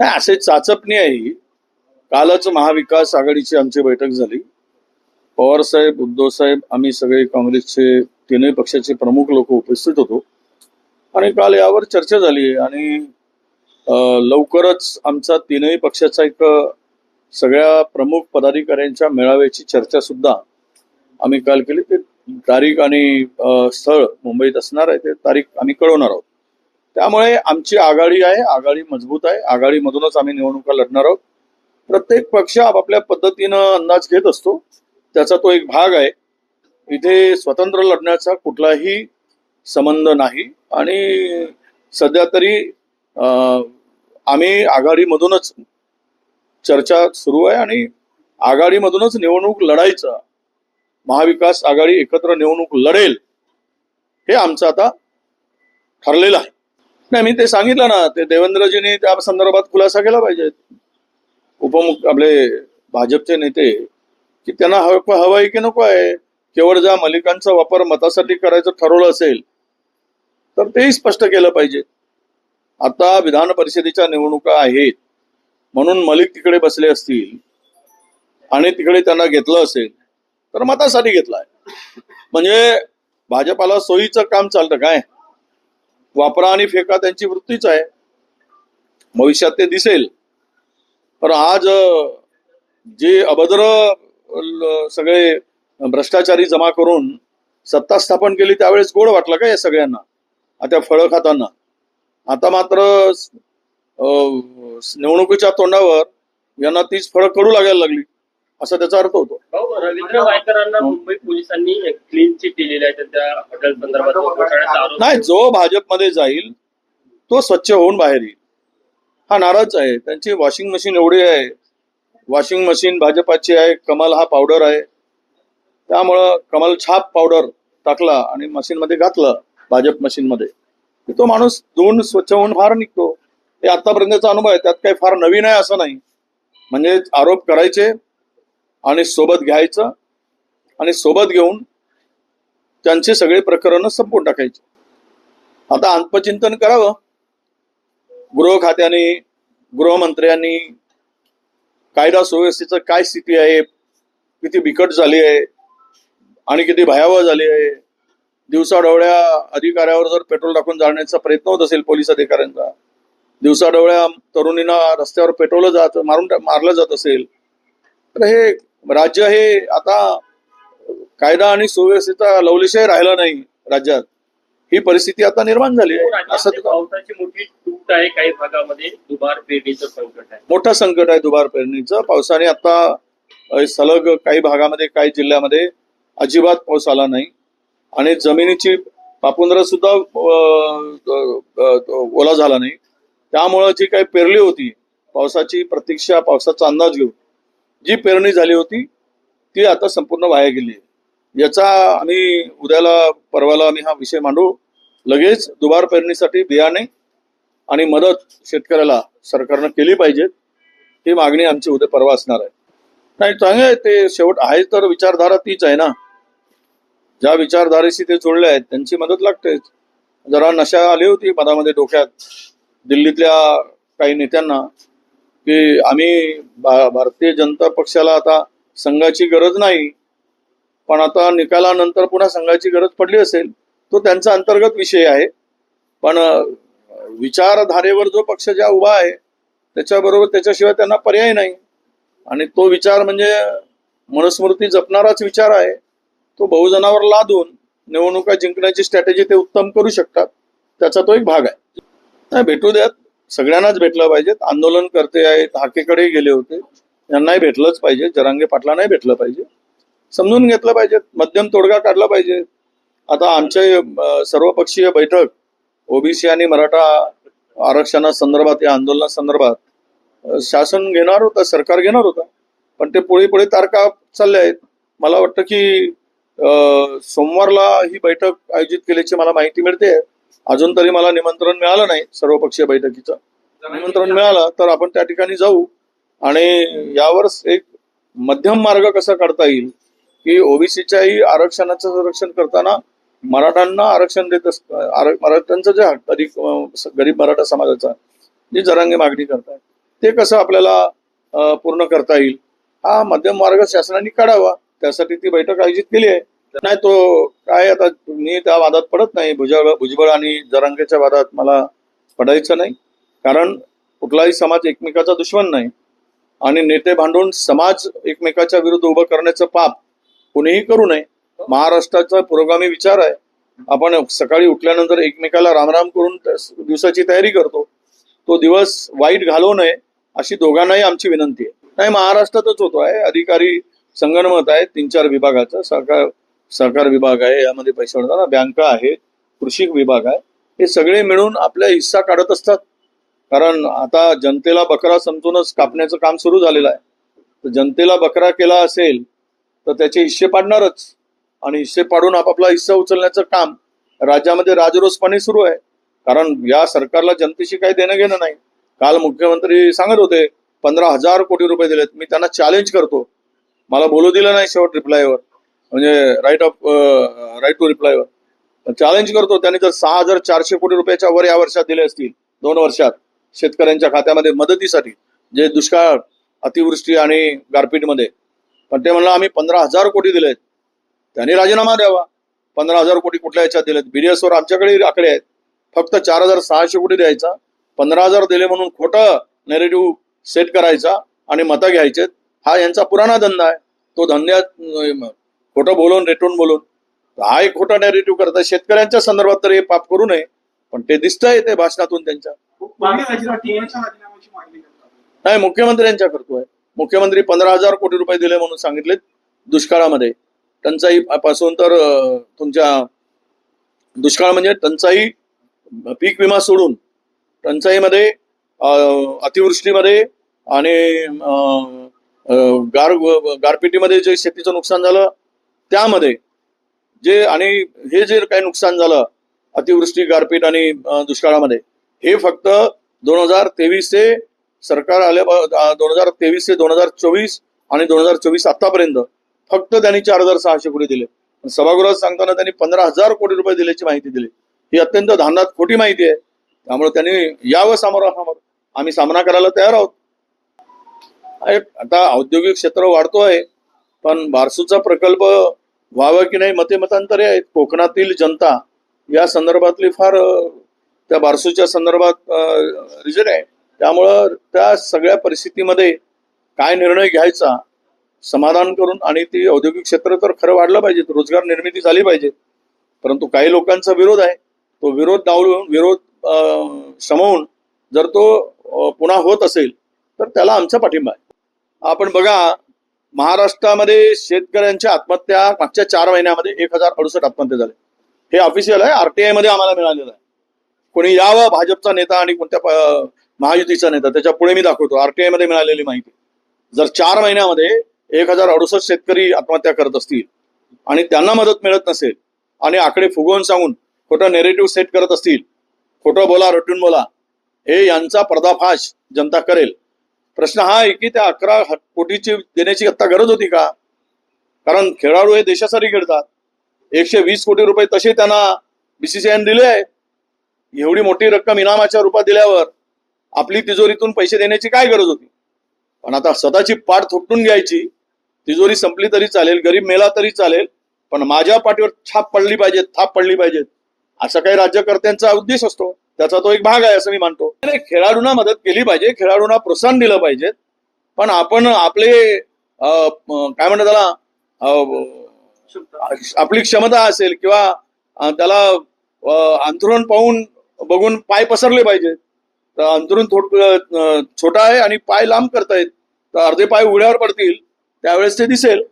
नाही असे चाचपणी आहे ही. कालच महाविकास आघाडीची आमची बैठक झाली. पवार साहेब उद्धव साहेब आम्ही सगळे काँग्रेसचे तीनही पक्षाचे प्रमुख लोक उपस्थित होतो. आणि काल यावर चर्चा झाली आणि लवकरच आमचा तीनही पक्षाचा एक सगळ्या प्रमुख पदाधिकाऱ्यांच्या मेळाव्याची चर्चा सुद्धा आम्ही काल केली. ते तारीख आणि स्थळ मुंबईत असणार आहे ते तारीख आम्ही कळवणार आहोत. त्यामुळे आमची आघाडी आहे आघाडी मजबूत आहे आघाडीमधूनच आम्ही निवडणुका लढणार आहोत. प्रत्येक पक्ष आपापल्या पद्धतीनं अंदाज घेत असतो. त्याचा तो एक भाग आहे. इथे स्वतंत्र लढण्याचा कुठलाही संबंध नाही. आणि सध्या तरी अं, आम्ही आघाडीमधूनच चर्चा सुरू आहे आणि आघाडीमधूनच निवडणूक लढायचं महाविकास आघाडी एकत्र निवडणूक लढेल हे आमचं आता ठरलेलं आहे. नाही मी ते सांगितलं ना ते देवेंद्रजींनी त्या संदर्भात खुलासा केला पाहिजे. उपमुख आपले भाजपचे नेते की त्यांना हवं हवं आहे की नको आहे? केवळ ज्या मलिकांचा वापर मतासाठी करायचं ठरवलं असेल तर तेही स्पष्ट केलं पाहिजे. आता विधान परिषदेच्या निवडणुका आहेत. म्हणून मलिक तिकडे बसले असतील आणि तिकडे त्यांना घेतलं असेल तर मतासाठी घेतलाय. म्हणजे भाजपाला सोयीचं काम चालतं काय? वापरा आणि फेका त्यांची वृत्तीच आहे. भविष्यात ते दिसेल. पण आज जे अभद्र सगळे भ्रष्टाचारी जमा करून सत्ता स्थापन केली त्यावेळेस गोड वाटलं का या सगळ्यांना? आता फळं खाताना. आता मात्र अं, निवडणुकीच्या तोंडावर यांना तीच फळं कडू लागायला लागली. असा त्याचा अर्थ होतो. भाऊ रवींद्र वायकरांना मुंबई पोलिसांनी क्लीन चिट दिलेली आहे त्या हॉटेल संदर्भात. नाही जो भाजपमध्ये जाईल तो स्वच्छ होऊन बाहेर येईल. हा नाराज आहे. त्यांची वॉशिंग मशीन एवढी आहे. वॉशिंग मशीन भाजपाची आहे. कमल हा पावडर आहे. त्यामुळं कमल छाप पावडर टाकला आणि मशीनमध्ये घातलं भाजप मशीनमध्ये तो माणूस धुवून स्वच्छ होऊन बाहेर निघतो. हे आतापर्यंतचा अनुभव आहे. त्यात काही फार नवीन आहे असं नाही. म्हणजे आरोप करायचे आणि सोबत घ्यायचं आणि सोबत घेऊन त्यांचे सगळे प्रकरण संपवून टाकायचे. आता आत्मचिंतन करावं. गृह खात्याने गृहमंत्र्यांनी कायदा सुव्यवस्थेचं काय स्थिती आहे? किती बिकट झाली आहे? आणि किती भयावह झाली आहे? दिवसाढवळ्या अधिकाऱ्यावर जर पेट्रोल टाकून जाण्याचा प्रयत्न होत असेल पोलीस अधिकाऱ्यांचा दिवसाढवळ्या तरुणींना रस्त्यावर पेट्रोल जात मारून मारलं जात असेल तर हे राज्य हे आता कायदा आणि सुव्यवस्थेचा लवलेशही राहिला नाही राज्यात. ही परिस्थिती आता निर्माण झाली आहे. असं पावसाची मोठी तूट आहे काही भागामध्ये. दुबार पेरणीचं संकट आहे. मोठं संकट आहे दुबार पेरणीचं. पावसाने आता सलग काही भागामध्ये काही जिल्ह्यामध्ये अजिबात पाऊस आला नाही. आणि जमिनीची पापुंद्र सुद्धा ओला झाला नाही. त्यामुळं जी काही पेरली होती पावसाची प्रतीक्षा पावसाचा अंदाज घेऊन जी पेरणी झाली होती ती आता संपूर्ण वाया गेली आहे. याचा आम्ही उद्याला परवाला आम्ही हा विषय मांडू. लगेच दुबार पेरणीसाठी बियाणे आणि मदत शेतकऱ्याला सरकारनं केली पाहिजे ही मागणी आमची उद्या परवा असणार आहे. नाही चांगलं आहे ते शेवट आहे तर विचारधारा तीच आहे ना. ज्या विचारधारेशी ते जोडले आहेत त्यांची मदत लागतेच जरा नशा आली होती मधामध्ये डोक्यात दिल्लीतल्या काही नेत्यांना. की आम्ही भा- भारतीय जनता पक्षाला आता संघाची गरज नाही पण आता निकालानंतर पुन्हा संघाची गरज पडली असेल तो त्यांचा अंतर्गत विषय आहे. पण विचारधारेवर जो पक्ष ज्या उभा आहे त्याच्याबरोबर त्याच्याशिवाय त्यांना पर्याय नाही. आणि तो विचार म्हणजे मनुस्मृती जपणाराच विचार आहे. तो बहुजनावर लादून निवडणुका जिंकण्याची स्ट्रॅटेजी ते उत्तम करू शकतात त्याचा तो एक भाग आहे. नाही भेटू द्यात. सगळ्यांनाच भेटलं पाहिजेत. आंदोलनकर्ते आहेत हाकेकडे गेले होते. यांनाही भेटलंच पाहिजे. जरांगे पाटलांनाही भेटलं पाहिजे. समजून घेतलं पाहिजे मध्यम तोडगा काढला पाहिजे. आता आमचे सर्वपक्षीय बैठक ओबीसी आणि मराठा आरक्षणासंदर्भात या आंदोलनासंदर्भात संदर्भात शासन घेणार होतं सरकार घेणार होता. पण ते पुढे पुढे तारखा चालल्या आहेत. मला वाटतं की सोमवारला ही बैठक आयोजित केल्याची मला माहिती मिळते. अजून तरी मला निमंत्रण मिळालं नाही सर्वपक्षीय बैठकीचं. निमंत्रण मिळालं तर आपण त्या ठिकाणी जाऊ आणि यावर एक मध्यम मार्ग कसा काढता येईल की ओबीसीच्याही आरक्षणाचं संरक्षण करताना मराठ्यांना आरक्षण देत अस- मराठ्यांचं जे हक्क अधिक गरीब मराठा समाजाचा जी जरांगे मागणी करताय ते कसं आपल्याला पूर्ण करता येईल? हा मध्यम मार्ग शासनाने काढावा. त्यासाठी ती बैठक आयोजित केली आहे. नाही तो काय आता मी त्या वादात पडत नाही. भुजबळ भुजबळ आणि जरांगेच्या वादात मला पडायचं नाही. कारण कुठलाही समाज एकमेकाचा दुश्मन नाही. आणि नेते भांडून समाज एकमेकाच्या विरुद्ध उभं करण्याचं पाप कुणीही करू नये. महाराष्ट्राचा पुरोगामी विचार आहे. आपण सकाळी उठल्यानंतर एकमेकाला रामराम करून दिवसाची तयारी करतो. तो दिवस वाईट घालवू नये अशी दोघांनाही आमची विनंती आहे. नाही महाराष्ट्रातच होतो आहे. अधिकारी संगणमत आहे तीन चार विभागाचा. सरकार सहकार विभाग आहे यामध्ये पैसे मिळतात बँका आहेत कृषी विभाग आहे हे सगळे मिळून आपल्या हिस्सा काढत असतात. कारण आता जनतेला बकरा समजूनच कापण्याचं काम सुरू झालेलं आहे. तर जनतेला बकरा केला असेल तर त्याचे हिस्से पाडणारच. आणि हिस्से पाडून आपापला हिस्सा उचलण्याचं काम राज्यामध्ये राजरोसपणे सुरू आहे. कारण या सरकारला जनतेशी काही देणं घेणं नाही. काल मुख्यमंत्री सांगत होते पंधरा हजार कोटी रुपये दिलेत मी त्यांना चॅलेंज करतो. मला बोलू दिलं नाही शेवट रिप्लायवर म्हणजे राईट ऑफ राईट टू रिप्लायवर चॅलेंज करतो त्यांनी जर सहा हजार चारशे कोटी रुपयाच्या वर या वर्षात दिले असतील दोन वर्षात शेतकऱ्यांच्या खात्यामध्ये मदतीसाठी जे दुष्काळ अतिवृष्टी आणि गारपीटमध्ये. पण ते म्हणलं आम्ही पंधरा हजार कोटी दिलेत. त्यांनी राजीनामा द्यावा. पंधरा हजार कोटी कुठल्या याच्यात दिलेत? BDS वर आमच्याकडे आकडे आहेत. फक्त चार हजार सहाशे कोटी द्यायचा. पंधरा हजार दिले म्हणून खोटं नेरेटिव्ह सेट करायचा आणि मतं घ्यायचे हा यांचा पुराणा धंदा आहे. तो धंद्यात खोटं बोलून रेटून बोलून. हा एक खोटा नॅरेटिव्ह करतात. शेतकऱ्यांच्या संदर्भात तर हे पाप करू नये पण ते दिसतंय ते भाषणातून त्यांच्या. नाही मुख्यमंत्र्यांच्या करतोय. मुख्यमंत्री पंधरा हजार कोटी रुपये दिले म्हणून सांगितले दुष्काळामध्ये. टंचाई पासून तर तुमच्या दुष्काळ म्हणजे टंचाई पीक विमा सोडून टंचाईमध्ये अतिवृष्टीमध्ये आणि गार गारपिटीमध्ये जे शेतीचं नुकसान झालं त्यामध्ये जे आणि हे जे काही नुकसान झालं अतिवृष्टी गारपीट आणि दुष्काळामध्ये हे फक्त दोन हजार तेवीस ते सरकार आल्या दोन हजार तेवीस ते दोन हजार चोवीस आणि दोन हजार चोवीस आतापर्यंत फक्त त्यांनी चार हजार सहाशे कोटी दिले. सभागृहात सांगताना त्यांनी पंधरा हजार कोटी रुपये दिल्याची माहिती दिली. ही अत्यंत धानात खोटी माहिती आहे. त्यामुळे त्यांनी यावं समोर आम्ही सामना करायला तयार आहोत. आता औद्योगिक क्षेत्र वाढतो आहे पण बारसूचा प्रकल्प व्हावा की नाही मते मतांतरे आहेत. कोकणातील जनता या संदर्भातली फार त्या बारसूच्या संदर्भात रिजन आहे. त्यामुळं त्या सगळ्या परिस्थितीमध्ये काय निर्णय घ्यायचा समाधान करून आणि ती औद्योगिक क्षेत्र तर खरं वाढलं पाहिजे रोजगार निर्मिती झाली पाहिजे. परंतु काही लोकांचा विरोध आहे. तो विरोध डावलून विरोध समवून जर तो पुन्हा होत असेल तर त्याला आमचा पाठिंबा आहे. आपण बघा महाराष्ट्रामध्ये शेतकऱ्यांच्या आत्महत्या मागच्या चार महिन्यामध्ये एक हजार अडुसष्ट आत्महत्या झाले. हे ऑफिशियल आहे आरटीआयमध्ये आम्हाला मिळालेलं आहे. कोणी यावं भाजपचा नेता आणि कोणत्या महायुतीचा नेता त्याच्या पुढे मी दाखवतो. आरटीआयमध्ये मिळालेली माहिती. जर चार महिन्यामध्ये एक हजार अडुसष्ट शेतकरी आत्महत्या करत असतील आणि त्यांना मदत मिळत नसेल आणि आकडे फुगवून सांगून खोटं नेरेटिव्ह सेट करत असतील खोटं बोला रटून बोला हे यांचा पर्दाफाश जनता करेल. प्रश्न हा आहे की त्या अकरा कोटीची देण्याची आता गरज होती का? कारण खेळाडू हे देशासाठी खेळतात. एकशे वीस कोटी रुपये तसे त्यांना बीसीसीआयने दिले आहेत एवढी मोठी रक्कम इनामाच्या रूपात दिल्यावर आपली तिजोरीतून पैसे देण्याची काय गरज होती? पण आता स्वतःची पाठ थोपटून घ्यायची. तिजोरी संपली तरी चालेल गरीब मेला तरी चालेल पण माझ्या पाठीवर छाप पडली पाहिजे थाप पडली पाहिजेत असा काही राज्यकर्त्यांचा उद्देश असतो. त्याचा तो एक भाग आहे असं मी मानतो. नाही, खेळाडूंना मदत केली पाहिजे खेळाडूंना प्रोत्साहन दिलं पाहिजे. पण आपण आपले काय म्हणतात त्याला आपली क्षमता असेल किंवा त्याला अं, अंथरुण पाहून बघून पाय पसरले पाहिजेत. तर अंतरून छोटा आहे आणि पाय लांब करतायत तर अर्धे पाय उघड्यावर पडतील त्यावेळेस ते दिसेल.